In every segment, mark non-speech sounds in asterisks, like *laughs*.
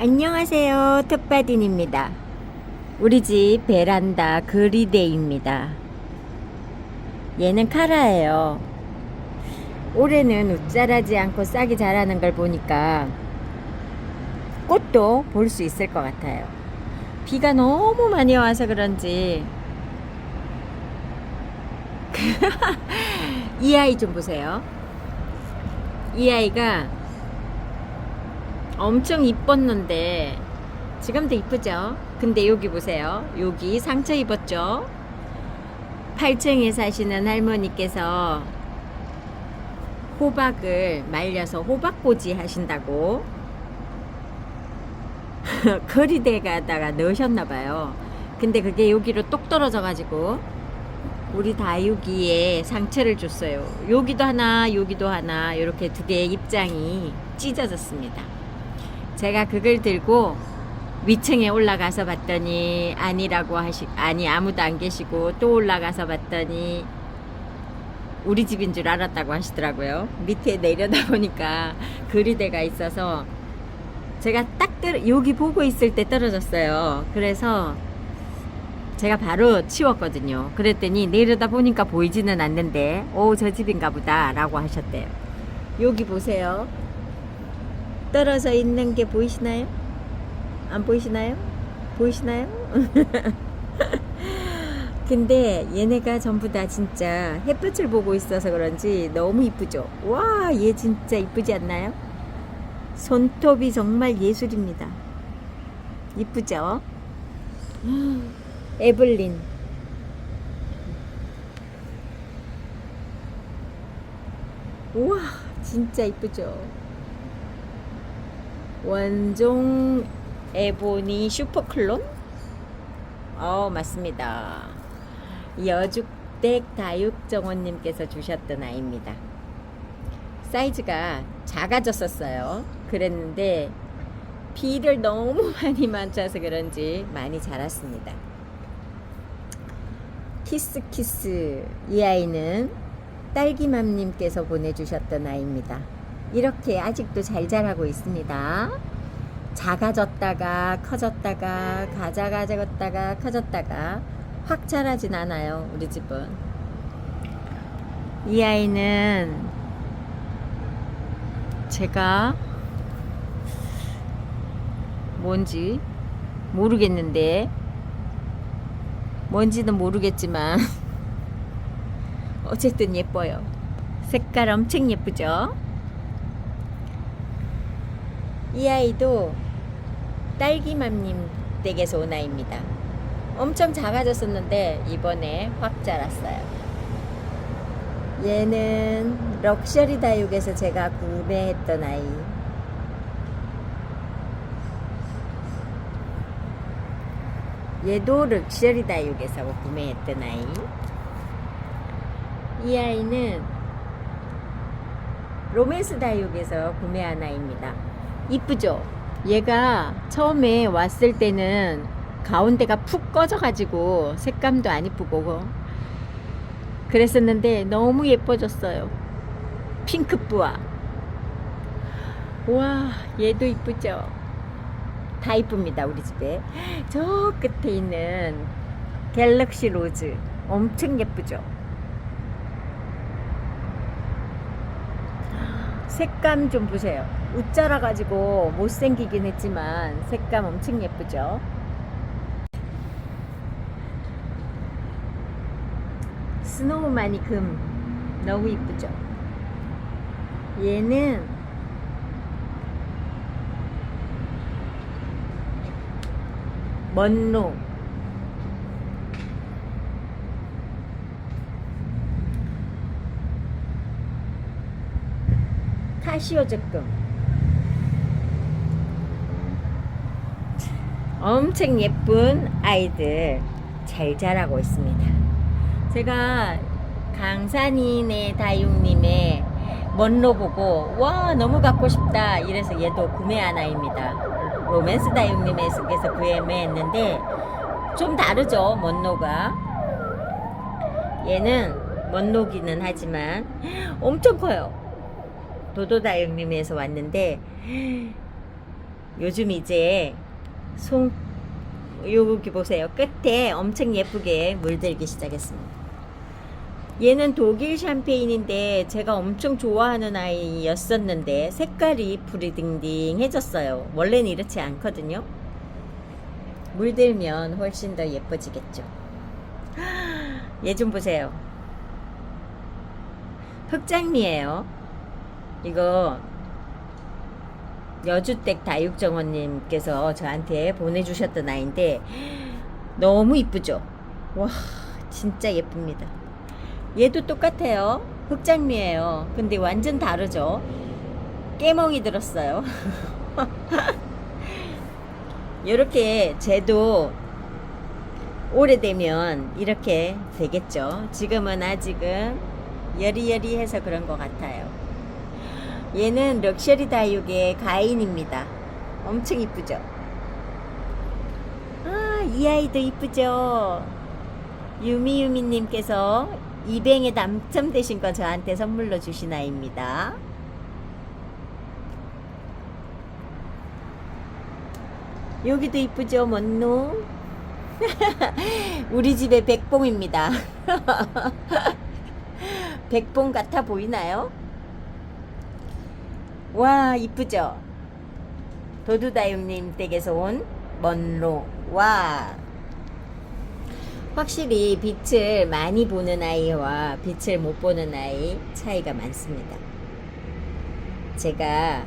안녕하세요. 텃바딘입니다. 우리 집 베란다 그리데이입니다. 얘는 카라예요. 올해는 웃자라지 않고 싹이 자라는 걸 보니까 꽃도 볼 수 있을 것 같아요. 비가 너무 많이 와서 그런지 *laughs* 이 아이 좀 보세요. 이 아이가 엄청 이뻤는데 지금도 이쁘죠? 근데 여기 보세요. 여기 상처 입었죠? 8층에 사시는 할머니께서 호박을 말려서 호박꽂이 하신다고 *laughs* 거리대가다가 넣으셨나 봐요. 근데 그게 여기로 똑 떨어져 가지고 우리 다육이에 상처를 줬어요. 여기도 하나, 여기도 하나 이렇게 두 개의 입장이 찢어졌습니다. 제가 그걸 들고 위층에 올라가서 봤더니 아니라고 하시 아니 아무도 안 계시고 또 올라가서 봤더니 우리 집인 줄 알았다고 하시더라고요. 밑에 내려다 보니까 그리대가 있어서 제가 딱 떨, 여기 보고 있을 때 떨어졌어요. 그래서 제가 바로 치웠거든요. 그랬더니 내려다 보니까 보이지는 않는데, 오, 저 집인가 보다. 라고 하셨대요. 여기 보세요. 떨어져 있는 게 보이시나요? 안 보이시나요? 보이시나요? *laughs* 근데 얘네가 전부 다 진짜 햇볕을 보고 있어서 그런지 너무 이쁘죠? 와, 얘 진짜 이쁘지 않나요? 손톱이 정말 예술입니다. 이쁘죠? *gasps* 에블린. 우와, 진짜 이쁘죠? 원종 에보니 슈퍼클론? 어, 맞습니다. 여죽댁 다육정원님께서 주셨던 아이입니다. 사이즈가 작아졌었어요. 그랬는데 비를 너무 *laughs* 많이 맞아서 그런지 많이 자랐습니다. 키스키스 이 아이는 딸기맘님께서 보내주셨던 아이입니다. 이렇게 아직도 잘 자라고 있습니다. 작아졌다가 커졌다가 가자가졌다가 커졌다가 확 자라진 않아요. 우리 집은 이 아이는 제가 뭔지 모르겠는데 뭔지는 모르겠지만 *laughs* 어쨌든 예뻐요. 색깔 엄청 예쁘죠? 이 아이도 딸기맘님 댁에서 온 아이입니다. 엄청 작아졌었는데 이번에 확 자랐어요. 얘는 럭셔리 다육에서 제가 구매했던 아이. 얘도 럭셔리 다육에서 구매했던 아이. 이 아이는 로맨스 다육에서 구매한 아이입니다. 이쁘죠? 얘가 처음에 왔을 때는 가운데가 푹 꺼져가지고 색감도 안 이쁘고 그랬었는데 너무 예뻐졌어요. 핑크뿌아. 와, 얘도 이쁘죠? 다 이쁩니다, 우리 집에. 저 끝에 있는 갤럭시 로즈. 엄청 예쁘죠? 색감 좀 보세요. 웃자라 가지고 못생기긴 했지만 색감 엄청 예쁘죠? 스노우마니 금 너무 이쁘죠? 얘는 먼로 카시오 적금 엄청 예쁜 아이들 잘 자라고 있습니다. 제가 강산인의 다육님의 먼로 보고 와 너무 갖고 싶다 이래서 얘도 구매한 아이입니다. 로맨스 다육님에서 구매했는데 좀 다르죠 먼로가 얘는 먼로기는 하지만 엄청 커요. 도도다육님에서 왔는데 요즘 이제 송 여기 보세요. 끝에 엄청 예쁘게 물들기 시작했습니다. 얘는 독일 샴페인인데 제가 엄청 좋아하는 아이였었는데 색깔이 프리딩딩해졌어요. 원래는 이렇지 않거든요. 물들면 훨씬 더 예뻐지겠죠. *gasps* 얘 좀 보세요. 흑장미예요. 이거 여주댁 다육정원님께서 저한테 보내주셨던 아이인데 너무 이쁘죠? 와 진짜 예쁩니다. 얘도 똑같아요. 흑장미예요. 근데 완전 다르죠? 깨멍이 들었어요. *laughs* 이렇게 쟤도 오래되면 이렇게 되겠죠. 지금은 아직은 여리여리해서 그런 것 같아요. 얘는 럭셔리 다육의 가인입니다. 엄청 이쁘죠? 아, 이 아이도 이쁘죠? 유미유미님께서 이뱅에 당첨되신 거 저한테 선물로 주신 아이입니다. 여기도 이쁘죠, 먼놈? *laughs* 우리 집의 백봉입니다. *laughs* 백봉 같아 보이나요? 와, 이쁘죠? 도두다육님 댁에서 온 먼로. 와. 확실히 빛을 많이 보는 아이와 빛을 못 보는 아이 차이가 많습니다. 제가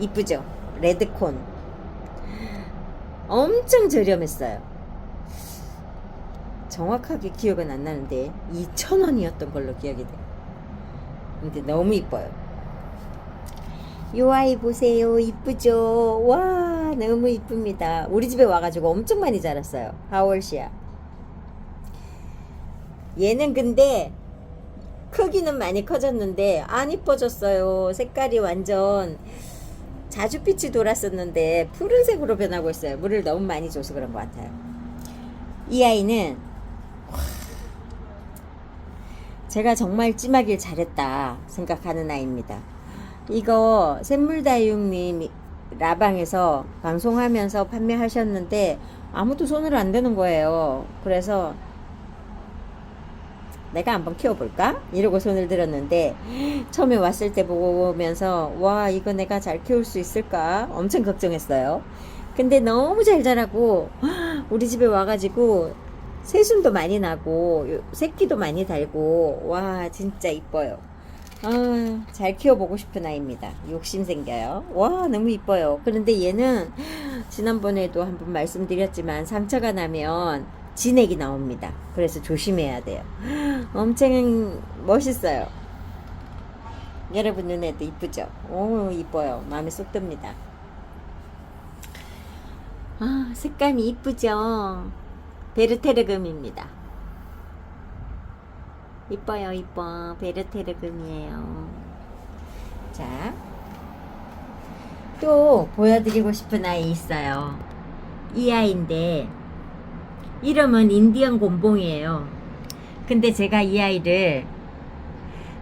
이쁘죠? 레드콘. 엄청 저렴했어요. 정확하게 기억은 안 나는데 2,000원이었던 걸로 기억이 돼요. 근데 너무 이뻐요. 요 아이 보세요. 이쁘죠? 와, 너무 이쁩니다. 우리 집에 와가지고 엄청 많이 자랐어요. 하월시야. 얘는 근데 크기는 많이 커졌는데 안 이뻐졌어요. 색깔이 완전 자주빛이 돌았었는데 푸른색으로 변하고 있어요. 물을 너무 많이 줘서 그런 것 같아요. 이 아이는 제가 정말 찜하길 잘했다 생각하는 아이입니다. 이거 샘물다육님 라방에서 방송하면서 판매하셨는데 아무도 손을 안 대는 거예요. 그래서 내가 한번 키워볼까? 이러고 손을 들었는데 처음에 왔을 때 보면서 와 이거 내가 잘 키울 수 있을까? 엄청 걱정했어요. 근데 너무 잘 자라고 우리 집에 와가지고 새순도 많이 나고 요- 새끼도 많이 달고 와 진짜 이뻐요. 아, 잘 키워보고 싶은 아이입니다. 욕심 생겨요. 와, 너무 이뻐요. 그런데 얘는 지난번에도 한번 말씀드렸지만 상처가 나면 진액이 나옵니다. 그래서 조심해야 돼요. 엄청 멋있어요. 여러분 눈에도 이쁘죠? 오, 이뻐요. 마음에 쏙 듭니다. 아, 색감이 이쁘죠? 베르테르금입니다. 이뻐요, 이뻐. 베르테르금이에요. 자, 또 보여드리고 싶은 아이 있어요. 이 아이인데, 이름은 인디언 곰봉이에요. 근데 제가 이 아이를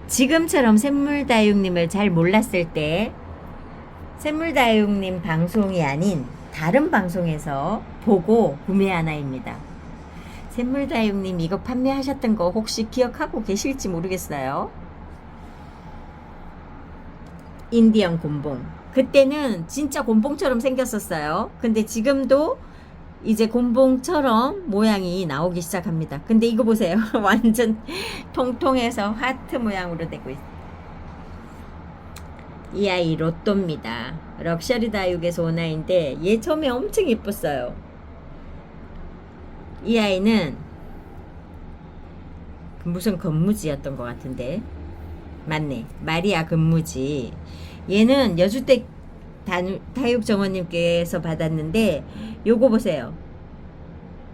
지금처럼 샘물다육님을 잘 몰랐을 때, 샘물다육님 방송이 아닌 다른 방송에서 보고 구매한 아이입니다. 샘물다육님 이거 판매하셨던 거 혹시 기억하고 계실지 모르겠어요. 인디언 곰봉. 그때는 진짜 곰봉처럼 생겼었어요. 근데 지금도 이제 곰봉처럼 모양이 나오기 시작합니다. 근데 이거 보세요. *laughs* 완전 통통해서 하트 모양으로 되고 있어요. 이 아이 로또입니다. 럭셔리 다육에서 온 아이인데 얘 처음에 엄청 예뻤어요. 이 아이는 무슨 건무지였던 것 같은데. 맞네. 마리아 건무지. 얘는 여주댁 단- 다육정원님께서 받았는데 요거 보세요.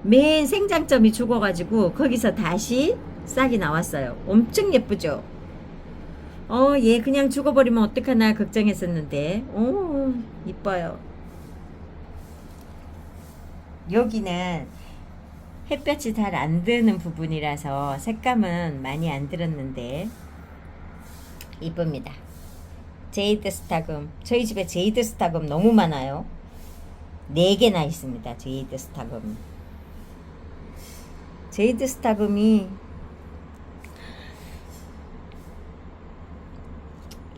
맨 생장점이 죽어가지고 거기서 다시 싹이 나왔어요. 엄청 예쁘죠? 어 얘 그냥 죽어버리면 어떡하나 걱정했었는데. 오 이뻐요. 여기는 햇볕이 잘 안 드는 부분이라서 색감은 많이 안 들었는데 이쁩니다. 제이드 스타금. 저희 집에 제이드 스타금 너무 많아요. 네 개나 있습니다. 제이드 스타금. 제이드 스타금이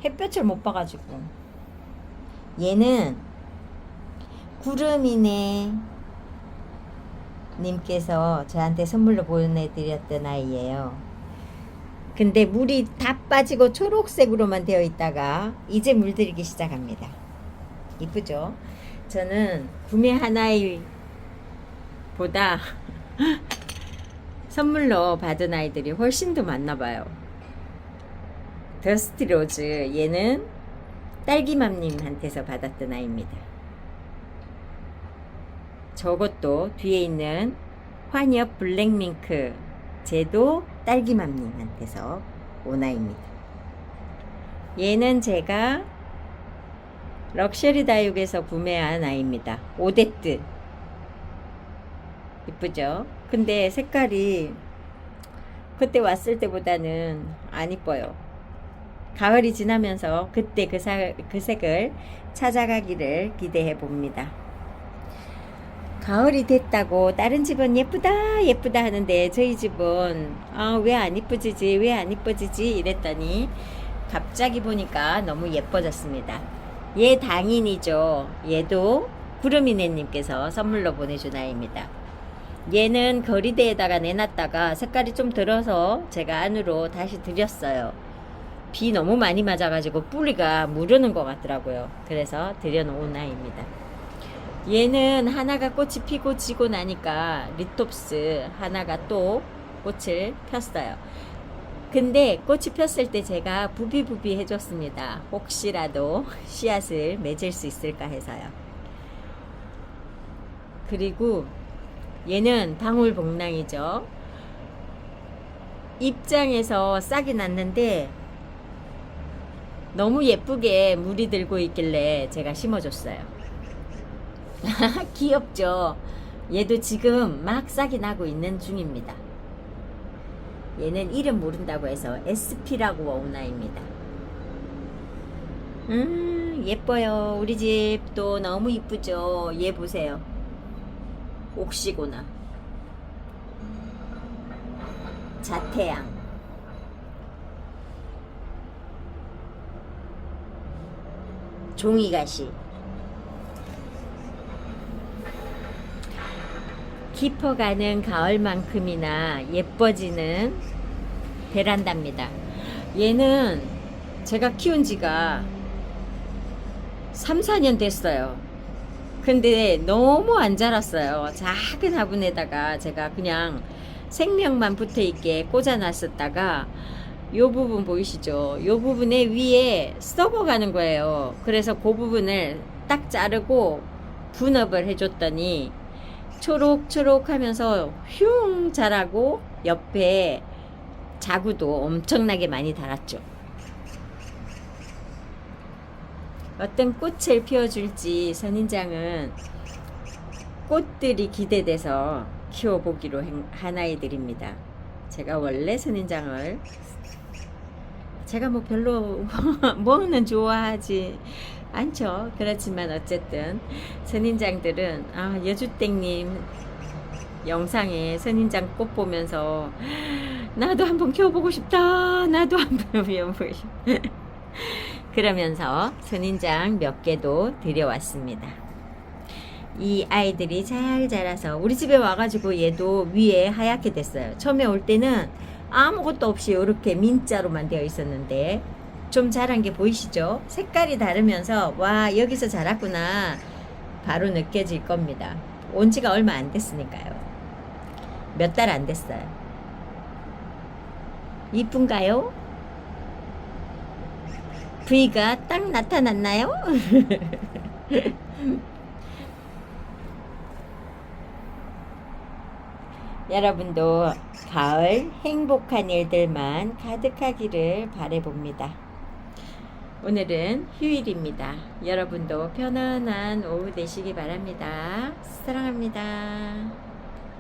햇볕을 못 봐가지고 얘는 구름이네 님께서 저한테 선물로 보내드렸던 아이예요. 근데 물이 다 빠지고 초록색으로만 되어 있다가 이제 물들이기 시작합니다. 이쁘죠? 저는 구매한 아이보다 *laughs* 선물로 받은 아이들이 훨씬 더 많나 봐요. 더스트 로즈 얘는 딸기맘님한테서 받았던 아이입니다. 저것도 뒤에 있는 환엽 블랙밍크 쟤도 딸기맘님한테서 온 아이입니다. 얘는 제가 럭셔리 다육에서 구매한 아이입니다. 오데트 이쁘죠? 근데 색깔이 그때 왔을 때보다는 안 이뻐요. 가을이 지나면서 그때 그, 사, 그 색을 찾아가기를 기대해 봅니다. 가을이 됐다고 다른 집은 예쁘다 예쁘다 하는데 저희 집은 아, 왜 안 이뻐지지 왜 안 이뻐지지 이랬더니 갑자기 보니까 너무 예뻐졌습니다. 얘 당인이죠. 얘도 구름이네님께서 선물로 보내준 아이입니다. 얘는 거리대에다가 내놨다가 색깔이 좀 들어서 제가 안으로 다시 들였어요. 비 너무 많이 맞아가지고 뿌리가 무르는 것 같더라고요. 그래서 들여놓은 아이입니다. 얘는 하나가 꽃이 피고 지고 나니까 리톱스 하나가 또 꽃을 폈어요. 근데 꽃이 폈을 때 제가 부비부비 해줬습니다. 혹시라도 씨앗을 맺을 수 있을까 해서요. 그리고 얘는 방울복랑이죠. 입장에서 싹이 났는데 너무 예쁘게 물이 들고 있길래 제가 심어줬어요. *laughs* 귀엽죠? 얘도 지금 막 싹이 나고 있는 중입니다. 얘는 이름 모른다고 해서 SP라고 온 아이입니다. 음, 예뻐요. 우리 집도 너무 이쁘죠? 얘 보세요. 옥시고나. 자태양. 종이가시. 깊어가는 가을만큼이나 예뻐지는 베란다입니다. 얘는 제가 키운 지가 3, 4년 됐어요. 근데 너무 안 자랐어요. 작은 화분에다가 제가 그냥 생명만 붙어 있게 꽂아 놨었다가 요 부분 보이시죠? 요 부분에 위에 썩어가는 거예요. 그래서 그 부분을 딱 자르고 분업을 해줬더니 초록초록 하면서 흉 자라고 옆에 자구도 엄청나게 많이 달았죠. 어떤 꽃을 피워줄지 선인장은 꽃들이 기대돼서 키워보기로 행- 한 아이들입니다. 제가 원래 선인장을 제가 뭐 별로 *laughs* 뭐는 좋아하지 않죠. 그렇지만 어쨌든 선인장들은 아 여주땡님 영상에 선인장 꽃 보면서 나도 한번 키워보고 싶다. 나도 한번 *laughs* 키워보고 싶다. 그러면서 선인장 몇 개도 들여왔습니다. 이 아이들이 잘 자라서 우리 집에 와가지고 얘도 위에 하얗게 됐어요. 처음에 올 때는 아무것도 없이 이렇게 민자로만 되어 있었는데 좀 자란 게 보이시죠? 색깔이 다르면서 와 여기서 자랐구나 바로 느껴질 겁니다. 온 지가 얼마 안 됐으니까요. 몇 달 안 됐어요. 이쁜가요? V가 딱 나타났나요? *laughs* 여러분도 가을 행복한 일들만 가득하기를 바래봅니다. 오늘은 휴일입니다. 여러분도 편안한 오후 되시기 바랍니다. 사랑합니다.